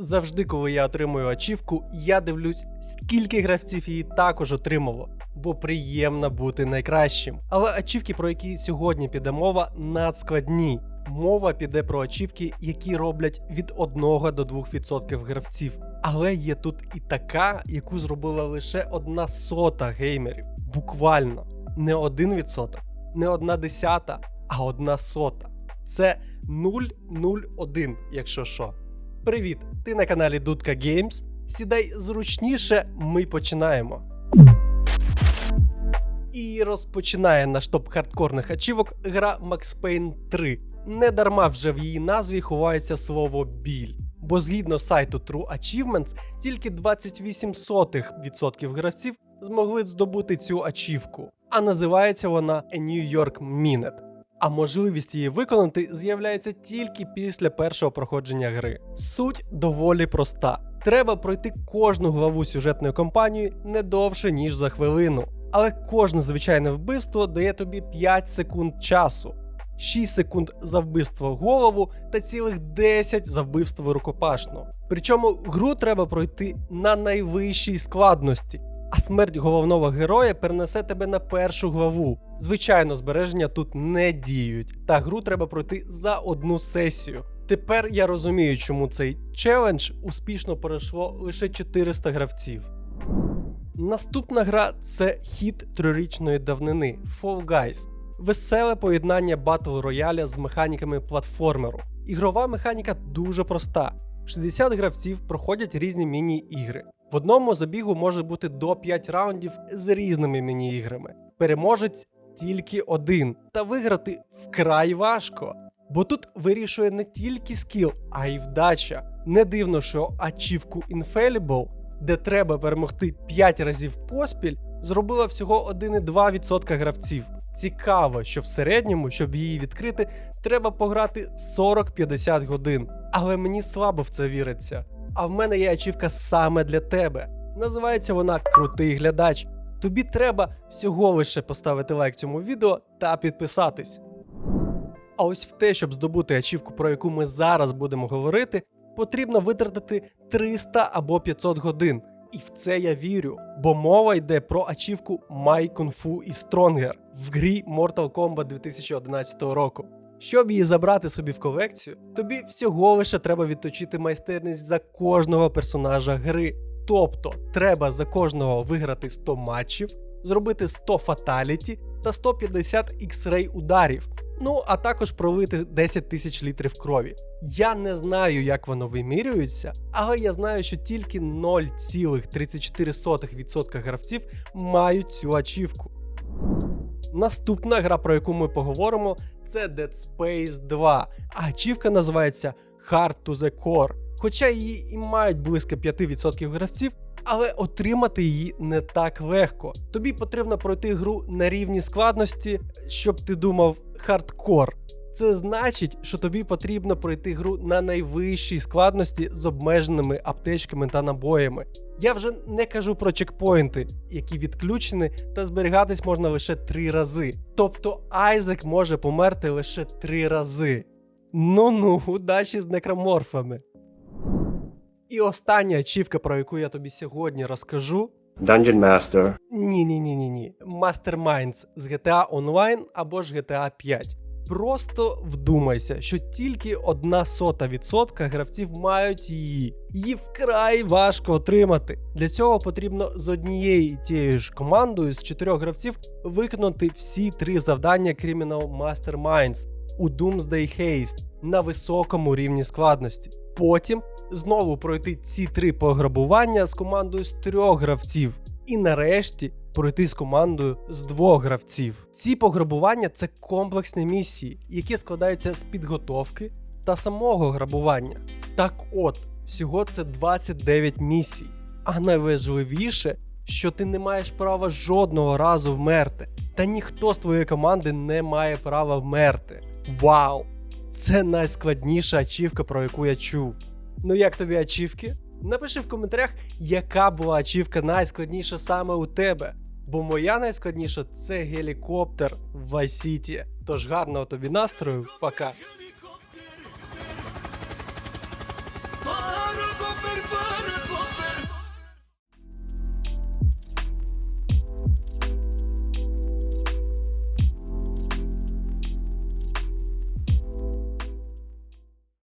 Завжди, коли я отримую ачівку, я дивлюсь, скільки гравців її також отримало, бо приємно бути найкращим. Але ачівки, про які сьогодні піде мова, надскладні. Мова піде про ачівки, які роблять від 1 до 2% гравців. Але є тут і така, яку зробила лише одна сота геймерів. Буквально не 1%, не одна десята, а одна сота. Це 001, якщо що. Привіт! Ти на каналі Дудка Games. Сідай зручніше, ми починаємо. І розпочинає наш топ хардкорних ачівок гра Max Payne 3. Не дарма вже в її назві ховається слово біль. Бо згідно сайту True Achievements, тільки 28% гравців змогли здобути цю ачівку, а називається вона A New York Minute. А можливість її виконати з'являється тільки після першого проходження гри. Суть доволі проста: треба пройти кожну главу сюжетної кампанії не довше ніж за хвилину. Але кожне звичайне вбивство дає тобі 5 секунд часу. 6 секунд за вбивство голову та цілих 10 за вбивство рукопашно. Причому гру треба пройти на найвищій складності, а смерть головного героя перенесе тебе на першу главу. Звичайно, збереження тут не діють, та гру треба пройти за одну сесію. Тепер я розумію, чому цей челендж успішно пройшло лише 400 гравців. Наступна гра це хіт трирічної давнини Fall Guys. Веселе поєднання батл рояля з механіками платформеру. Ігрова механіка дуже проста. 60 гравців проходять різні міні-ігри. В одному забігу може бути до 5 раундів з різними міні-іграми. Переможець тільки один, та виграти вкрай важко. Бо тут вирішує не тільки скіл, а й вдача. Не дивно, що ачівку Infallible, де треба перемогти 5 разів поспіль, зробила всього 1,2% гравців. Цікаво, що в середньому, щоб її відкрити, треба пограти 40-50 годин. Але мені слабо в це віриться. А в мене є ачівка саме для тебе. Називається вона Крутий глядач. Тобі треба всього лише поставити лайк цьому відео та підписатись. А ось в те, щоб здобути ачівку, про яку ми зараз будемо говорити, потрібно витратити 300 або 500 годин. І в це я вірю, бо мова йде про ачівку My Kung Fu і Stronger в грі Mortal Kombat 2011 року. Щоб її забрати собі в колекцію, тобі всього лише треба відточити майстерність за кожного персонажа гри. Тобто треба за кожного виграти 100 матчів, зробити 100 фаталіті та 150 X-ray ударів. Ну а також пролити 10 тисяч літрів крові. Я не знаю, як воно вимірюється, але я знаю, що тільки 0,34% гравців мають цю ачівку. Наступна гра, про яку ми поговоримо, це Dead Space 2. А ачівка називається Hard to the Core. Хоча її і мають близько 5% гравців, але отримати її не так легко. Тобі потрібно пройти гру на рівні складності, щоб ти думав хардкор. Це значить, що тобі потрібно пройти гру на найвищій складності з обмеженими аптечками та набоями. Я вже не кажу про чекпоінти, які відключені, та зберігатись можна лише три рази. Тобто Айзек може померти лише три рази. Ну ну, удачі з некроморфами. І остання ачівка, про яку я тобі сьогодні розкажу. Dungeon Master, Ні, ні, ні, ні, ні. Masterminds з GTA Online або ж GTA 5. Просто вдумайся, що тільки одна сота відсотка гравців мають її. Її вкрай важко отримати. Для цього потрібно з однією і тією ж командою з чотирьох гравців виконати всі три завдання Criminal Masterminds у Doomsday Haste на високому рівні складності. Потім знову пройти ці три пограбування з командою з трьох гравців. І нарешті пройти з командою з двох гравців. Ці пограбування це комплексні місії, які складаються з підготовки та самого грабування. Так от, всього це 29 місій. А найважливіше, що ти не маєш права жодного разу вмерти, та ніхто з твоєї команди не має права вмерти. Вау! Це найскладніша ачівка, про яку я чув. Ну як тобі ачівки? Напиши в коментарях, яка була ачівка найскладніша саме у тебе. Бо моя найскладніша це гелікоптер в Vice Тож гарного тобі настрою, пока.